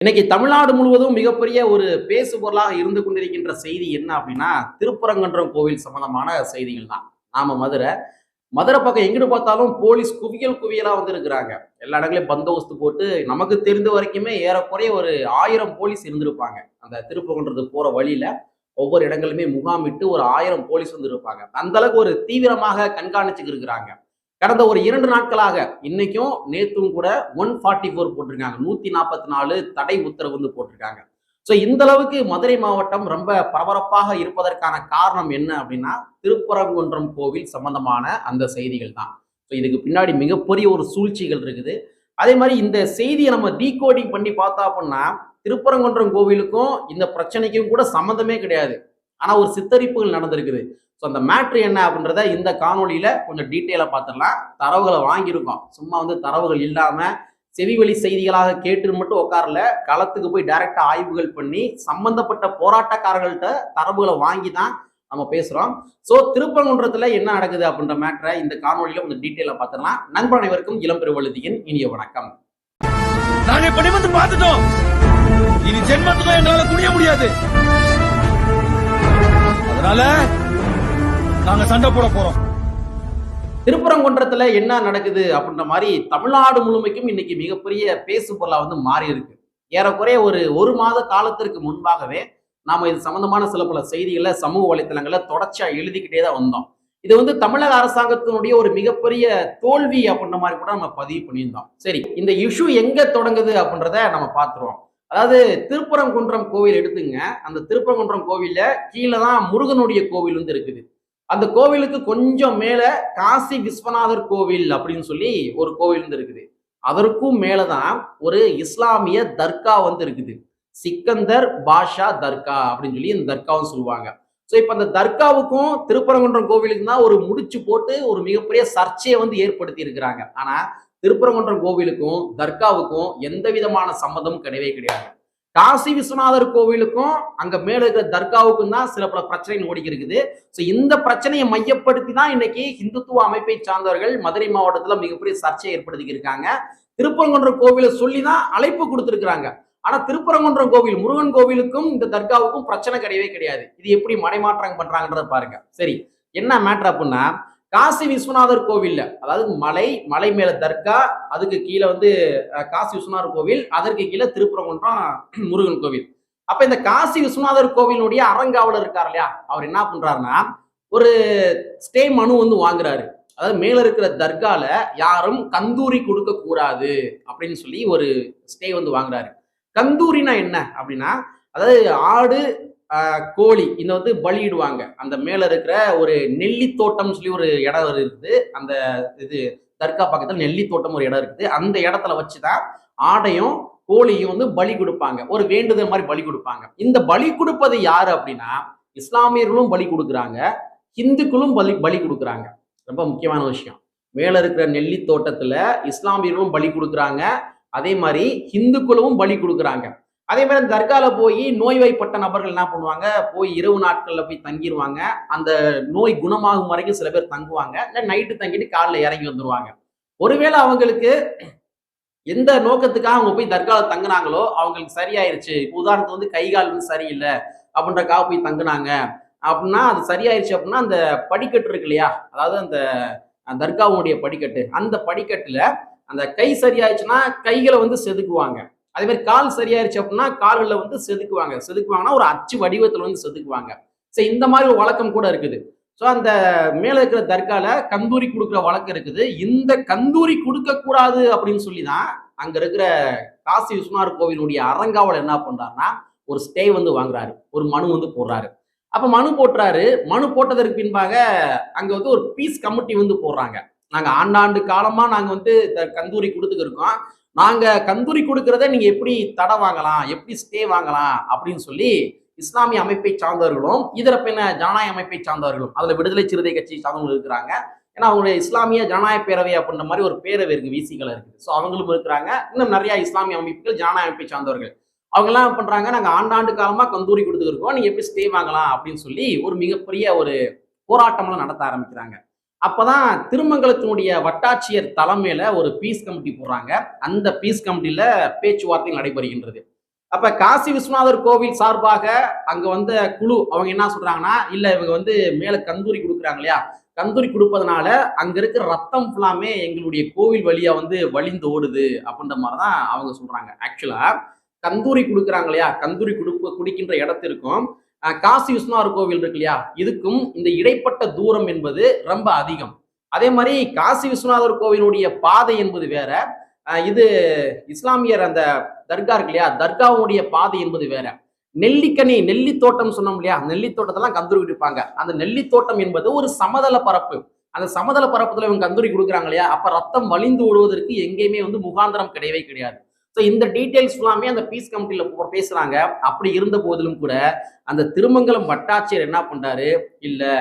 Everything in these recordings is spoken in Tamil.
இன்னைக்கு தமிழ்நாடு முழுவதும் மிகப்பெரிய ஒரு பேசு பொருளாக இருந்து கொண்டிருக்கின்ற செய்தி என்ன அப்படின்னா திருப்பரங்குன்றம் கோவில் சம்பந்தமான செய்திகள் தான். நாம மதுரை மதுரை பக்கம் எங்கிட்டு பார்த்தாலும் போலீஸ் குவியல் குவியலா வந்திருக்கிறாங்க. எல்லா இடங்களையும் பந்தோபஸ்து போட்டு நமக்கு தெரிந்த வரைக்குமே ஏறக்குறைய ஒரு ஆயிரம் போலீஸ் இருந்திருப்பாங்க. அந்த திருப்பரங்குன்றது போற வழியில ஒவ்வொரு இடங்களுமே முகாமிட்டு ஒரு ஆயிரம் போலீஸ் வந்து இருப்பாங்க அந்த அளவுக்கு ஒரு தீவிரமாக கண்காணிச்சுக்கு இருக்கிறாங்க கடந்த ஒரு இரண்டு நாட்களாக இன்னைக்கும் நேத்தும் கூட ஒன் ஃபார்ட்டி ஃபோர் போட்டிருக்காங்க. நூத்தி நாற்பத்தி நாலு தடை உத்தரவு வந்து போட்டிருக்காங்க. ஸோ இந்த அளவுக்கு மதுரை மாவட்டம் ரொம்ப பரபரப்பாக இருப்பதற்கான காரணம் என்ன அப்படின்னா திருப்பரங்குன்றம் கோவில் சம்பந்தமான அந்த செய்திகள் தான். ஸோ இதுக்கு பின்னாடி மிகப்பெரிய ஒரு சூழ்ச்சிகள் இருக்குது. அதே மாதிரி இந்த செய்தியை நம்ம டீகோடிங் பண்ணி பார்த்தா அப்படின்னா திருப்பரங்குன்றம் கோவிலுக்கும் இந்த பிரச்சனைக்கும் கூட சம்மந்தமே கிடையாது. ஆனா ஒரு சித்தரிப்புகள் நடந்திருக்குது. ஸோ அந்த மேட்ரு என்ன அப்படின்றத இந்த காணொலியில் கொஞ்சம் டீட்டெயிலாக பார்த்துடலாம். தரவுகளை வாங்கியிருக்கோம். சும்மா வந்து தரவுகள் இல்லாம செவிவழி செய்திகளாக கேட்டு மட்டும் உட்காரல. களத்துக்கு போய் டைரக்டா ஆய்வுகள் பண்ணி சம்பந்தப்பட்ட போராட்டக்காரர்கள்ட்ட தரவுகளை வாங்கி தான் நம்ம பேசுறோம். ஸோ திருப்பரங்குன்றத்துல என்ன நடக்குது அப்படின்ற மேட்ரை இந்த காணொலியில கொஞ்சம் டீட்டெயிலாக பார்த்துடலாம். நண்பர் அனைவருக்கும் இளம் பெருவழுதியின் இனிய வணக்கம். நாங்க பார்த்துட்டோம். இனி ஜென்மத்துக்கும் எங்களால முடிய முடியாது. அதனால நாங்க சண்டை போட போறோம். திருப்பரங்குன்றத்துல என்ன நடக்குது அப்படின்ற மாதிரி தமிழ்நாடு முழுமைக்கும் இன்னைக்கு மிகப்பெரிய பேசு பொருளா வந்து மாறி இருக்கு ஏறக்குறைய ஒரு ஒரு மாத காலத்திற்கு முன்பாகவே நாம இது சம்பந்தமான சில பல செய்திகளை சமூக வலைத்தளங்கள்ல தொடர்ச்சியா எழுதிக்கிட்டே தான் வந்தோம். இது வந்து தமிழக அரசாங்கத்தினுடைய ஒரு மிகப்பெரிய தோல்வி அப்படின்ற மாதிரி கூட நம்ம பதிவு பண்ணியிருந்தோம். சரி இந்த இஷ்யூ எங்க தொடங்குது அப்படின்றத நம்ம பார்த்துருவோம். அதாவது திருப்பரங்குன்றம் கோவில் எடுத்துங்க. அந்த திருப்பரங்குன்றம் கோவில்ல கீழே தான் முருகனுடைய கோவில் வந்து இருக்குது. அந்த கோவிலுக்கு கொஞ்சம் மேல காசி விஸ்வநாதர் கோவில் அப்படின்னு சொல்லி ஒரு கோவில் வந்து இருக்குது. அதற்கும் மேலதான் ஒரு இஸ்லாமிய தர்கா வந்து இருக்குது. சிக்கந்தர் பாஷா தர்கா அப்படின்னு சொல்லி இந்த தர்காவும் சொல்லுவாங்க. ஸோ இப்போ அந்த தர்காவுக்கும் திருப்பரங்குன்றம் கோவிலுக்கு தான் ஒரு முடிச்சு போட்டு ஒரு மிகப்பெரிய சர்ச்சையை வந்து ஏற்படுத்தி இருக்கிறாங்க. ஆனால் திருப்பரங்குன்றம் கோவிலுக்கும் தர்காவுக்கும் எந்த விதமான சம்மந்தமும் கிடையவே கிடையாது. காசி விஸ்வநாதர் கோவிலுக்கும் அங்க மேல இருக்கிற தர்காவுக்கும் தான் சில பல பிரச்சனை ஓடிக்கி இருக்குது ஸோ இந்த பிரச்சனையை மையப்படுத்தி தான் இன்னைக்கு இந்துத்துவ அமைப்பை சார்ந்தவர்கள் மதுரை மாவட்டத்துல மிகப்பெரிய சர்ச்சையை ஏற்படுத்தி இருக்காங்க திருப்பரங்குன்றம் கோவிலை சொல்லி தான் அழைப்பு கொடுத்துருக்குறாங்க. ஆனா திருப்பரங்குன்றம் கோவில் முருகன் கோவிலுக்கும் இந்த தர்காவுக்கும் பிரச்சனை கிடையவே கிடையாது. இது எப்படி மடைமாற்றம் பண்றாங்கன்றத பாருங்க. சரி என்ன மேட்ரு அப்படின்னா காசி விஸ்வநாதர் கோவில்ல அதாவது மலை மலை மேல தர்கா அதுக்கு கீழே வந்து காசி விஸ்வநாதர் கோவில் அதற்கு கீழே திருப்பரங்குன்றம் முருகன் கோவில். அப்ப இந்த காசி விஸ்வநாதர் கோவிலுடைய அறங்காவலர் இருக்கார் இல்லையா? அவர் என்ன பண்றாருன்னா ஒரு ஸ்டே மனு வந்து வாங்குறாரு. அதாவது மேல இருக்கிற தர்கால யாரும் கந்தூரி கொடுக்க கூடாது அப்படின்னு சொல்லி ஒரு ஸ்டே வந்து வாங்குறாரு. கந்தூரினா என்ன அப்படின்னா அதாவது ஆடு கோழி இந்த வந்து பலியிடுவாங்க. அந்த மேல இருக்கிற ஒரு நெல்லி தோட்டம்னு சொல்லி ஒரு இடம் இருக்குது. அந்த இது தர்கா பக்கத்தில் நெல்லி தோட்டம் ஒரு இடம் இருக்குது. அந்த இடத்துல வச்சுதான் ஆடையும் கோழியும் வந்து பலி கொடுப்பாங்க. ஒரு வேண்டுதல் மாதிரி பலி கொடுப்பாங்க. இந்த பலி கொடுப்பது யாரு அப்படின்னா இஸ்லாமியர்களும் பலி கொடுக்குறாங்க. இந்துக்களும் பலி பலி கொடுக்குறாங்க. ரொம்ப முக்கியமான விஷயம். மேல இருக்கிற நெல்லி தோட்டத்துல இஸ்லாமியர்களும் பலி கொடுக்குறாங்க. அதே மாதிரி இந்துக்களும் பலி கொடுக்குறாங்க. அதே மாதிரி அந்த தர்காவில் போய் நோய்வாய்ப்பட்ட நபர்கள் என்ன பண்ணுவாங்க? போய் இரவு நாட்களில் போய் தங்கிடுவாங்க அந்த நோய் குணமாகும் வரைக்கும் சில பேர் தங்குவாங்க. இல்லை நைட்டு தங்கிட்டு காலில் இறங்கி வந்துடுவாங்க ஒருவேளை அவங்களுக்கு எந்த நோக்கத்துக்காக அவங்க போய் தர்காவில் தங்குனாங்களோ அவங்களுக்கு சரியாயிருச்சு. உதாரணத்துக்கு வந்து கை கால் வந்து சரியில்லை அப்படின்றக்காக போய் தங்குனாங்க. அப்படின்னா அது சரியாயிருச்சு அப்படின்னா அந்த படிக்கட்டு இருக்கு இல்லையா? அதாவது அந்த தர்காவுடைய படிக்கட்டு. அந்த படிக்கட்டில் அந்த கை சரியாயிடுச்சுன்னா கைகளை வந்து செதுக்குவாங்க. அதே மாதிரி கால் சரியாயிருச்சு அப்படின்னா கால்களில் வந்து செதுக்குவாங்க. செதுக்குவாங்கன்னா ஒரு அச்சு வடிவத்தில் வந்து செதுக்குவாங்க. சரி இந்த மாதிரி ஒரு வழக்கம் கூட இருக்குது. ஸோ அந்த மேலே இருக்கிற தர்கால கந்தூரி கொடுக்குற வழக்கம் இருக்குது. இந்த கந்தூரி கொடுக்கக்கூடாது அப்படின்னு சொல்லி தான் அங்கே இருக்கிற காசி விஸ்வநாதர் கோவிலுடைய அரங்காவல் என்ன பண்ணுறாருன்னா ஒரு ஸ்டே வந்து வாங்குறாரு. ஒரு மனு வந்து போடுறாரு. அப்போ மனு போட்டுறாரு. மனு போட்டதற்கு பின்பாக அங்கே வந்து ஒரு பீஸ் கமிட்டி வந்து போடுறாங்க. நாங்கள் ஆண்டாண்டு காலமாக நாங்கள் வந்து கந்தூரி கொடுத்துக்கிருக்கோம். நாங்கள் கந்தூரி கொடுக்கறத நீங்கள் எப்படி தடை வாங்கலாம் எப்படி ஸ்டே வாங்கலாம் அப்படின்னு சொல்லி இஸ்லாமிய அமைப்பை சார்ந்தவர்களும் இதர பின்ன ஜனநாயக அமைப்பை சார்ந்தவர்களும் அதில் விடுதலை சிறுத்தை கட்சி சார்ந்தவங்க இருக்கிறாங்க. ஏன்னா அவங்களுடைய இஸ்லாமிய ஜனநாயக பேரவை அப்படின்ற மாதிரி ஒரு பேரவை இருக்குது விசிகள் இருக்குது. ஸோ அவங்களும் இருக்கிறாங்க. இன்னும் நிறைய இஸ்லாமிய அமைப்புகள் ஜனநாயக அமைப்பை சார்ந்தவர்கள். அவங்க எல்லாம் என்ன பண்றாங்க? ஆண்டாண்டு காலமாக கந்தூரி கொடுத்துருக்கோம் நீங்கள் எப்படி ஸ்டே வாங்கலாம் அப்படின்னு சொல்லி ஒரு மிகப்பெரிய ஒரு போராட்டம்லாம் நடத்த ஆரம்பிக்கிறாங்க. அப்போதான் திருமங்கலத்தினுடைய வட்டாட்சியர் தலைமையில ஒரு பீஸ் கமிட்டி போடுறாங்க. அந்த பீஸ் கமிட்டியில பேச்சுவார்த்தை நடைபெறுகின்றது. அப்ப காசி விஸ்வநாதர் கோவில் சார்பாக அங்க வந்த குழு அவங்க என்ன சொல்றாங்கன்னா இல்ல இவங்க வந்து மேல கந்தூரி கொடுக்குறாங்க இல்லையா? கந்தூரி கொடுப்பதனால அங்க இருக்கிற ரத்தம் ஃபுல்லாமே எங்களுடைய கோவில் வழியா வந்து வழிந்து ஓடுது. அப்படின்ற மாதிரி தான் அவங்க சொல்றாங்க. ஆக்சுவலா கந்தூரி கொடுக்குறாங்க இல்லையா? கந்தூரி குடுப்பு குடிக்கின்ற இடத்திற்கும் காசி விஸ்வநாதர் கோவில் இருக்கு இல்லையா? இதுக்கும் இந்த இடைப்பட்ட தூரம் என்பது ரொம்ப அதிகம். அதே மாதிரி காசி விஸ்வநாதர் கோவிலுடைய பாதை என்பது வேற. இது இஸ்லாமியர் அந்த தர்கா இருக்கு இல்லையா? தர்காவுடைய பாதை என்பது வேற. நெல்லிக்கனி நெல்லி தோட்டம் சொன்னோம் இல்லையா? நெல்லி தோட்டத்தெல்லாம் கந்தூரி கொடுப்பாங்க அந்த நெல்லி தோட்டம் என்பது ஒரு சமதள பரப்பு. அந்த சமதள பரப்புல இவங்க கந்தூரி கொடுக்குறாங்க இல்லையா? அப்ப ரத்தம் வலிந்து ஓடுவதற்கு எங்கேயுமே வந்து முகாந்திரம் கிடையவே கிடையாது. ஸோ இந்த டீட்டெயில்ஸ் எல்லாமே அந்த பீஸ் கமிட்டியில் பேசுகிறாங்க அப்படி இருந்த போதிலும் கூட அந்த திருமங்கலம் வட்டாட்சியர் என்ன பண்ணுறாரு இல்லை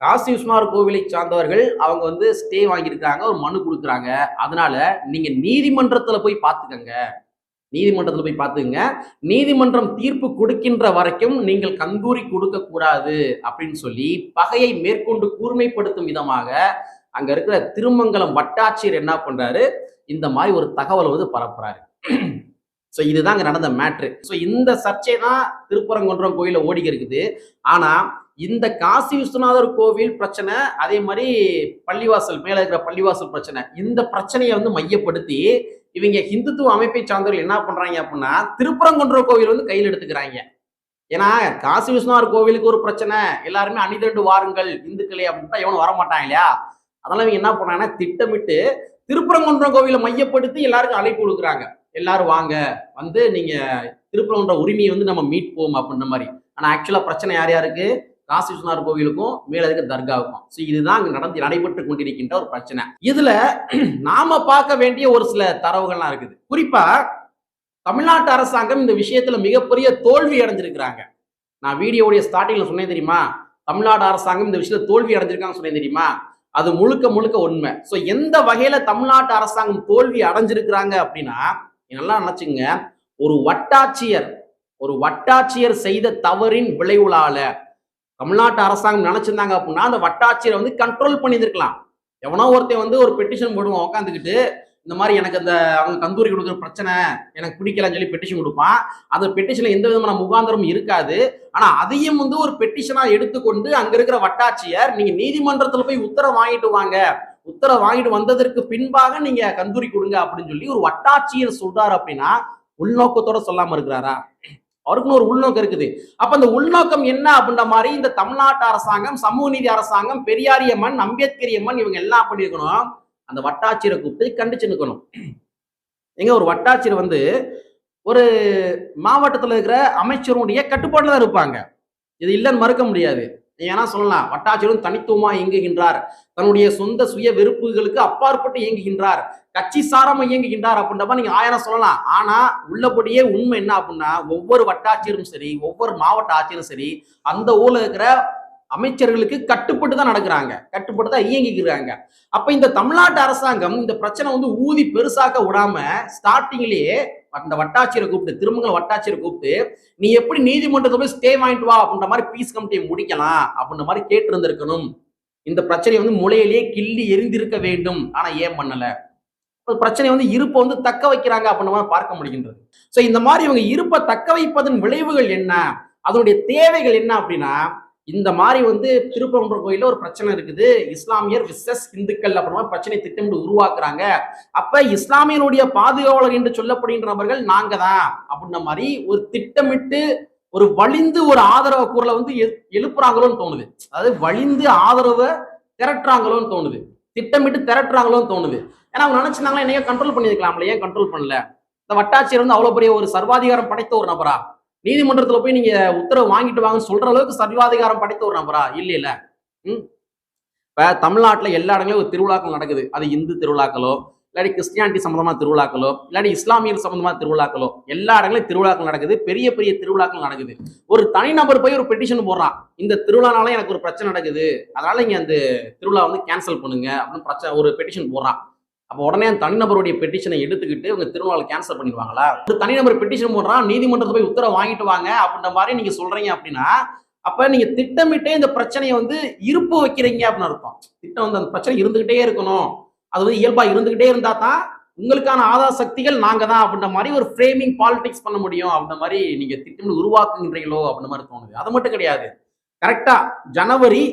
காசி விஸ்வநாதர் கோவிலை சார்ந்தவர்கள் அவங்க வந்து ஸ்டே வாங்கியிருக்காங்க ஒரு மனு கொடுக்குறாங்க. அதனால நீங்கள் நீதிமன்றத்தில் போய் பார்த்துக்கங்க. நீதிமன்றத்தில் போய் பார்த்துங்க நீதிமன்றம் தீர்ப்பு கொடுக்கின்ற வரைக்கும் நீங்கள் கந்தூரி கொடுக்க கூடாது அப்படின்னு சொல்லி பகையை மேற்கொண்டு கூர்மைப்படுத்தும் விதமாக அங்க இருக்கிற திருமங்கலம் வட்டாட்சியர் என்ன பண்றாரு? இந்த மாதிரி ஒரு தகவல் வந்து பரப்புறாரு. ஸோ இதுதான் அங்க நடந்த மேட்ரு ஸோ இந்த சர்ச்சை தான் திருப்பரங்குன்றம் கோயிலில் ஓடி இருக்குது. ஆனால் இந்த காசி விஸ்வநாதர் கோவில் பிரச்சனை அதே மாதிரி பள்ளிவாசல் மேலே இருக்கிற பள்ளிவாசல் பிரச்சனை இந்த பிரச்சனையை வந்து மையப்படுத்தி இவங்க ஹிந்துத்துவ அமைப்பை சார்ந்தவர்கள் என்ன பண்ணுறாங்க அப்படின்னா திருப்பரங்குன்ற கோவில் வந்து கையில் எடுத்துக்கிறாங்க. ஏன்னா காசி விஸ்வநாதர் கோவிலுக்கு ஒரு பிரச்சனை எல்லாருமே அணிதண்டு வாருங்கள் இந்துக்களே அப்படின்ட்டு எவனும் வரமாட்டாங்க இல்லையா? அதனால இவங்க என்ன பண்ணாங்கன்னா திட்டமிட்டு திருப்பரங்குன்றம் கோவிலை மையப்படுத்தி எல்லாருக்கும் அழைப்பு கொடுக்குறாங்க. எல்லாரும் வாங்க. வந்து நீங்க திருப்பரங்குன்றம் உரிமையை வந்து நம்ம மீட்போம் அப்படின்ற மாதிரி. ஆனா ஆக்சுவலா பிரச்சனை யார் யாருக்கு? காசி விஸ்வநாதர் கோவிலுக்கும் மேல இருக்க தர்காவுக்கும். ஸோ இதுதான் அங்கே நடந்து நடைபெற்று கொண்டிருக்கின்ற ஒரு பிரச்சனை. இதுல நாம பார்க்க வேண்டிய ஒரு சில தரவுகள்லாம் இருக்குது. குறிப்பா தமிழ்நாட்டு அரசாங்கம் இந்த விஷயத்துல மிகப்பெரிய தோல்வி அடைஞ்சிருக்கிறாங்க. நான் வீடியோவுடைய ஸ்டார்டிங்ல சொன்னேன் தெரியுமா? தமிழ்நாடு அரசாங்கம் இந்த விஷயத்துல தோல்வி அடைஞ்சிருக்காங்கன்னு சொன்னேன் தெரியுமா? அது முழுக்க முழுக்க உண்மை. ஸோ எந்த வகையில தமிழ்நாட்டு அரசாங்கம் தோல்வி அடைஞ்சிருக்கிறாங்க அப்படின்னா நல்லா நினைச்சுங்க ஒரு வட்டாட்சியர் ஒரு வட்டாட்சியர் செய்த தவறின் விளைவுலால தமிழ்நாட்டு அரசாங்கம் நினைச்சிருந்தாங்க அப்படின்னா அந்த வட்டாட்சியரை வந்து கண்ட்ரோல் பண்ணியிருக்கலாம் எவனோ ஒருத்தன் வந்து ஒரு பெட்டிஷன் போடுவான் உட்காந்துக்கிட்டு இந்த மாதிரி எனக்கு அந்த அவங்க கந்தூரி கொடுக்குற பிரச்சனை எனக்கு பிடிக்கலன்னு சொல்லி பெட்டிஷன் கொடுப்பான். அந்த பெட்டிஷன்ல எந்த விதமான முகாந்திரமும் இருக்காது. ஆனா அதையும் வந்து ஒரு பெட்டிஷனா எடுத்துக்கொண்டு அங்க இருக்கிற வட்டாட்சியர் நீங்க நீதிமன்றத்துல போய் உத்தரவு வாங்கிட்டு வாங்க. உத்தரவு வாங்கிட்டு வந்ததற்கு பின்பாக நீங்க கந்தூரி கொடுங்க அப்படின்னு சொல்லி ஒரு வட்டாட்சியர் சொல்றாரு அப்படின்னா உள்நோக்கத்தோட சொல்லாம இருக்கிறாரா? அவருக்குன்னு ஒரு உள்நோக்கம் இருக்குது. அப்ப அந்த உள்நோக்கம் என்ன அப்படின்ற மாதிரி இந்த தமிழ்நாட்டு அரசாங்கம் சமூக நீதி அரசாங்கம் பெரியாரியம்மன் அம்பேத்கரியம்மன் இவங்க எல்லாம் பண்ணிருக்கணும் அந்த வட்டாட்சியரை கூப்பிட்டு கண்டிச்சு நிற்கணும் எங்க ஒரு வட்டாட்சியர் வந்து ஒரு மாவட்டத்தில் இருக்கிற அமைச்சருடைய கட்டுப்பாட்டில் தான் இருப்பாங்க. இது இல்லைன்னு மறுக்க முடியாது. நீங்க ஏன்னா சொல்லலாம். வட்டாட்சியரும் தனித்துவமா இயங்குகின்றார். தன்னுடைய சொந்த சுய வெறுப்புகளுக்கு அப்பாற்பட்டு இயங்குகின்றார். கட்சி சாராம இயங்குகின்றார் அப்படின்றப்ப நீங்க ஆயிரம் சொல்லலாம். ஆனா உள்ளபடியே உண்மை என்ன அப்படின்னா ஒவ்வொரு வட்டாட்சியரும் சரி ஒவ்வொரு மாவட்ட ஆட்சியரும் சரி அந்த ஊர்ல இருக்கிற அமைச்சர்களுக்கு கட்டுப்பட்டு தான் நடக்கிறாங்க. கட்டுப்பட்டு தான் இயங்கிக்கிறாங்க. அப்ப இந்த தமிழ்நாட்டு அரசாங்கம் இந்த பிரச்சனை வந்து ஊதி பெருசாக்க விடாம ஸ்டார்டிங்லயே அந்த வட்டாட்சியரை கூப்பிட்டு திருமங்கல வட்டாட்சியரை கூப்பிட்டு நீ எப்படி நீதிமன்றத்தை போய் ஸ்டே வாங்கிட்டு வா அப்படின்ற மாதிரி பீஸ் கமிட்டியை முடிக்கலாம் அப்படின்ற மாதிரி கேட்டு இருந்திருக்கணும் இந்த பிரச்சனையை வந்து முளையிலேயே கிள்ளி எரிந்திருக்க வேண்டும். ஆனா ஏன் பண்ணல? பிரச்சனை வந்து இருப்பை வந்து தக்க வைக்கிறாங்க அப்படின்ற மாதிரி பார்க்க முடிகின்றது. ஸோ இந்த மாதிரி இவங்க இருப்பை தக்க வைப்பதன் விளைவுகள் என்ன? அதனுடைய தேவைகள் என்ன அப்படின்னா இந்த மாதிரி வந்து திருப்பரங்குன்ற கோயிலில் ஒரு பிரச்சனை இருக்குது. இஸ்லாமியர் விசஸ் இந்துக்கள் அப்புறமா பிரச்சனை திட்டமிட்டு உருவாக்குறாங்க. அப்ப இஸ்லாமியனுடைய பாதுகாவலர் என்று சொல்லப்படுகின்ற நபர்கள் நாங்க தான் அப்படின்ற மாதிரி ஒரு திட்டமிட்டு ஒரு வலிந்து ஒரு ஆதரவு குரலை வந்து எழுப்புறாங்களோன்னு தோணுது. அதாவது வலிந்து ஆதரவை திரட்டுறாங்களோன்னு தோணுது. திட்டமிட்டு திரட்டுறாங்களோன்னு தோணுது. ஏன்னா அவங்க நினைச்சிருந்தாங்களா என்னையோ கண்ட்ரோல் பண்ணியிருக்கலாம்ல. ஏன் கண்ட்ரோல் பண்ணல? இந்த வட்டாட்சியர் வந்து அவ்வளவு பெரிய ஒரு சர்வாதிகாரம் படைத்த ஒரு நபரா? நீதிமன்றத்துல போய் நீங்க உத்தரவு வாங்கிட்டு வாங்கன்னு சொல்ற அளவுக்கு சர்வாதிகாரம் படைத்த ஒரு நபரா? இல்ல இல்ல. ம்? இப்ப தமிழ்நாட்டுல எல்லா இடங்களையும் ஒரு திருவிழாக்கள் நடக்குது. அது இந்து திருவிழாக்களோ இல்லாட்டி கிறிஸ்டியானிட்டி சம்பந்தமா திருவிழாக்களோ இல்லாட்டி இஸ்லாமியர் சம்பந்தமா திருவிழாக்களோ எல்லா இடங்களையும் திருவிழாக்கள் நடக்குது. பெரிய பெரிய திருவிழாக்கள் நடக்குது. ஒரு தனிநபர் போய் ஒரு பெட்டிஷன் போடுறான். இந்த திருவிழானால எனக்கு ஒரு பிரச்சனை நடக்குது. அதனால இங்க அந்த திருவிழா வந்து கேன்சல் பண்ணுங்க அப்படின்னு பிரச்சனை ஒரு பெட்டிஷன் போடுறான். அப்போ உடனே அந்த தனிநபருடைய பெட்டிஷனை எடுத்துக்கிட்டு உங்க திருநாள் கேன்சல் பண்ணிடுவாங்களா? ஒரு தனிநபர் பெட்டிஷன் போடுறான் நீதிமன்றத்தை போய் உத்தரவு வாங்கிட்டு வாங்க அப்படின்ற மாதிரி நீங்க சொல்றீங்க அப்படின்னா அப்ப நீங்க திட்டமிட்டே இந்த பிரச்சனையை வந்து இருப்பு வைக்கிறீங்க அப்படின்னு அர்த்தம். திட்டம் வந்து அந்த பிரச்சனை இருந்துகிட்டே இருக்கணும். அது வந்து இயல்பா இருந்துகிட்டே இருந்தா தான் உங்களுக்கான ஆதார சக்திகள் நாங்க தான் அப்படின்ற மாதிரி ஒரு ஃப்ரேமிங் பாலிடிக்ஸ் பண்ண முடியும் அப்படின்ற மாதிரி நீங்க திட்டமிட்டு உருவாக்குகின்றீங்களோ அப்படின்ற மாதிரி தோணுது. அது மட்டும் கிடையாது. கரெக்டா ஜனவரி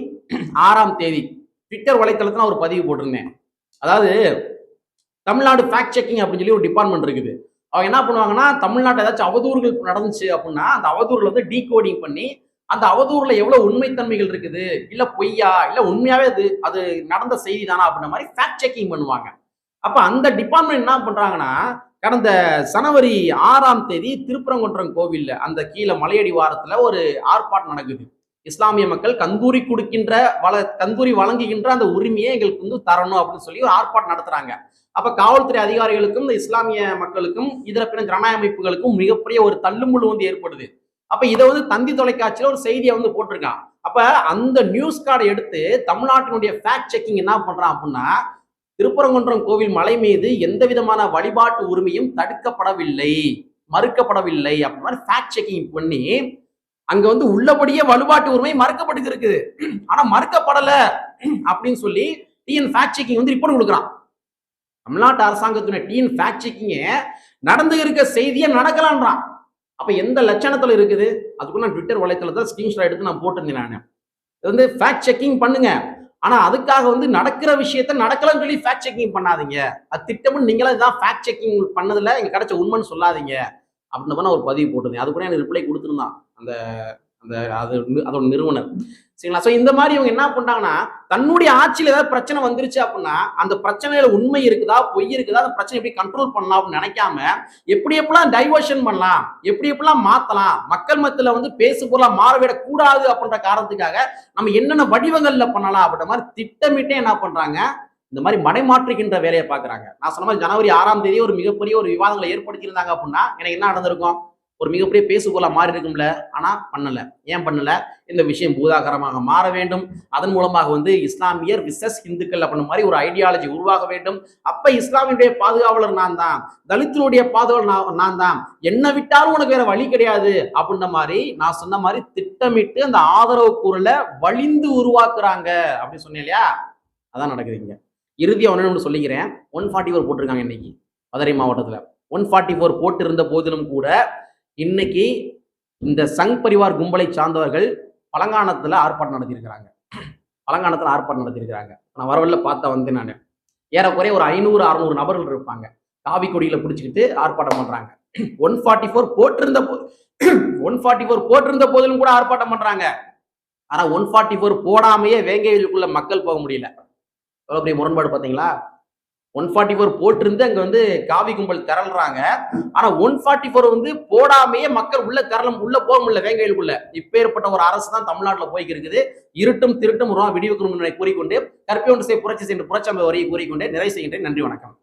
ஆறாம் தேதி ட்விட்டர் வலைத்தளத்தில் நான் ஒரு பதிவு போட்டிருந்தேன். அதாவது தமிழ்நாடு ஃபேக்ட் செக்கிங் அப்படின்னு சொல்லி ஒரு டிபார்ட்மெண்ட் இருக்குது. அவங்க என்ன பண்ணுவாங்கன்னா தமிழ்நாட்டில் ஏதாச்சும் அவதூறுகள் நடந்துச்சு அப்படின்னா அந்த அவதூறுல வந்து டீகோடிங் பண்ணி அந்த அவதூறுல எவ்வளவு உண்மைத்தன்மைகள் இருக்குது? இல்ல பொய்யா? இல்ல உண்மையாவே அது அது நடந்த செய்தி தானா அப்படின்ற மாதிரி ஃபேக்ட் செக்கிங் பண்ணுவாங்க. அப்ப அந்த டிபார்ட்மெண்ட் என்ன பண்றாங்கன்னா கடந்த ஜனவரி ஆறாம் தேதி திருப்பரங்குன்றம் கோவில்ல அந்த கீழே மலையடி வாரத்துல ஒரு ஆர்ப்பாட்டம் நடக்குது. இஸ்லாமிய மக்கள் கந்தூரி கொடுக்கின்ற வள கந்தூரி வழங்குகின்ற அந்த உரிமையை எங்களுக்கு வந்து தரணும் அப்படின்னு சொல்லி ஒரு ஆர்ப்பாட்டம் நடத்துறாங்க. அப்ப காவல்துறை அதிகாரிகளுக்கும் இந்த இஸ்லாமிய மக்களுக்கும் இதர பிற ஜனநாயக அமைப்புகளுக்கும் மிகப்பெரிய ஒரு தள்ளுமுள்ளு வந்து ஏற்படுது. அப்ப இதை வந்து தந்தி தொலைக்காட்சியில ஒரு செய்தியை வந்து போட்டிருக்கான். அப்ப அந்த நியூஸ் கார்டை எடுத்து தமிழ்நாட்டினுடைய ஃபேக்ட் செக்கிங் என்ன பண்றான் அப்படின்னா திருப்பரங்குன்றம் கோவில் மலை மீது எந்த விதமான வழிபாட்டு உரிமையும் தடுக்கப்படவில்லை மறுக்கப்படவில்லை அப்படின்னு மாதிரி ஃபேக்ட் செக்கிங் பண்ணி அங்க வந்து உள்ளபடியே வலுபாட்டு உரிமை மறுக்கப்பட்டு இருக்குது ஆனா மறுக்கப்படல அப்படின்னு சொல்லி டிஎன் ஃபேக்ட் செக்கிங் வந்து ரிப்போர்ட் கொடுக்குறான். தமிழ்நாட்டு அரசாங்கத்தினுடைய டிஎன் ஃபேக்ட் செக்கிங்க நடந்து இருக்க செய்தியை நடக்கலான்றான். அப்ப எந்த லட்சணத்துல இருக்குது? அதுக்கு நான் ட்விட்டர் வலைத்தளத்தில் ஸ்கிரீன்ஷாட் எடுத்து நான் போட்டிருந்தேன் நான். இது வந்து ஃபேக்ட் செக்கிங் பண்ணுங்க. ஆனா அதுக்காக வந்து நடக்கிற விஷயத்த நடக்கலன்னு சொல்லி ஃபேக்ட் செக்கிங் பண்ணாதீங்க. அது திட்டமும் நீங்களும் இதான் ஃபேக்ட் செக்கிங் பண்ணதுல எங்க கிடைச்ச உண்மைன்னு சொல்லாதீங்க. அப்படின்னு நான் ஒரு பதிவு போட்டிருந்தேன். அது கூட எனக்கு ரிப்ளை கொடுத்துருந்தான். அந்த அந்த அது அதோட நிறுவனர். சரிங்களா? ஸோ இந்த மாதிரி இவங்க என்ன பண்றாங்கன்னா தன்னுடைய ஆட்சியில் ஏதாவது பிரச்சனை வந்துருச்சு அப்படின்னா அந்த பிரச்சனையில உண்மை இருக்குதா பொய் இருக்குதா அந்த பிரச்சனை எப்படி கண்ட்ரோல் பண்ணலாம் அப்படின்னு நினைக்காம எப்படி எப்படிலாம் டைவர்ஷன் பண்ணலாம் எப்படி எப்படிலாம் மாற்றலாம் மக்கள் மத்தியில் வந்து பேசு பொருளாக மாறவிடக் கூடாது அப்படின்ற காரணத்துக்காக நம்ம என்னென்ன வடிவங்களில் பண்ணலாம் அப்படின்ற மாதிரி திட்டமிட்டே என்ன பண்ணுறாங்க இந்த மாதிரி மடைமாற்றுகின்ற வேலையை பார்க்குறாங்க. நான் சொன்ன மாதிரி ஜனவரி ஆறாம் தேதி ஒரு மிகப்பெரிய ஒரு விவாதங்களை ஏற்படுத்தியிருந்தாங்க அப்படின்னா எனக்கு என்ன நடந்திருக்கும்? ஒரு மிகப்பெரிய பேசுபொருளா மாறி இருக்கும்ல? ஆனா பண்ணல. ஏன் பண்ணல? இந்த விஷயம் பூதாகரமாக மாற வேண்டும். அதன் மூலமாக வந்து இஸ்லாமியர் விசஸ் இந்துக்கள் அப்படின்ற மாதிரி ஒரு ஐடியாலஜி உருவாக வேண்டும். அப்ப இஸ்லாமியுடைய பாதுகாவலர் நான் தான். தலித்தினுடைய பாதுகாவலர் நான் நான் தான். என்ன விட்டாலும் உனக்கு வேற வழி கிடையாது அப்படின்ற மாதிரி நான் சொன்ன மாதிரி திட்டமிட்டு அந்த ஆதரவு குரலை வலிந்து உருவாக்குறாங்க அப்படின்னு சொன்னேன் இல்லையா? அதான் நடக்குது இங்க. இறுதியா ஒன்று ஒன்று சொல்லிக்கிறேன். ஒன் ஃபார்ட்டி ஃபோர் போட்டிருக்காங்க இன்னைக்கு. மதுரை மாவட்டத்தில். ஒன் ஃபார்ட்டி ஃபோர் போட்டிருந்த போதிலும் கூட இன்னைக்கு இந்த சங் பரிவார் கும்பலை சார்ந்தவர்கள் பழங்கானத்தில் ஆர்ப்பாட்டம் நடத்தியிருக்கிறாங்க. பழங்கானத்தில் ஆர்ப்பாட்டம் நடத்தியிருக்கிறாங்க. நான் வரவழில பார்த்தா வந்து நான். ஏறக்குறைய ஒரு ஐநூறு அறுநூறு நபர்கள் இருப்பாங்க. காவி கொடியில் பிடிச்சிக்கிட்டு ஆர்ப்பாட்டம் பண்ணுறாங்க ஒன் ஃபார்ட்டி ஃபோர் போட்டிருந்த போது ஒன் ஃபார்ட்டி ஃபோர் போட்டிருந்த போதிலும் கூட ஆர்ப்பாட்டம் பண்ணுறாங்க ஆனால் ஒன் ஃபார்ட்டி ஃபோர் போடாமையே வேங்கையிலுக்குள்ள மக்கள் போக முடியல. எவ்வளோ பெரிய முரண்பாடு பார்த்தீங்களா? ஒன் ஃபார்ட்டி ஃபோர் போட்டிருந்து அங்கே வந்து காவி கும்பல் திரள்றாங்க. ஆனால் ஒன் ஃபார்ட்டி ஃபோர் வந்து போடாமையே மக்கள் உள்ள திரளம் உள்ள போக முடியல வேங்கையிலுக்குள்ள இப்பேற்பட்ட ஒரு அரசு தான் தமிழ்நாட்டில் போய்க்கு இருக்குது. இருட்டும் திருட்டும் உருவம் விடிவுக்கும் கூறிக்கொண்டு கற்பியொன்று செய்ய புரட்சி சென்று புரட்சி வரியை கூறிக்கொண்டே நிறைவு செய்கின்றேன். நன்றி வணக்கம்.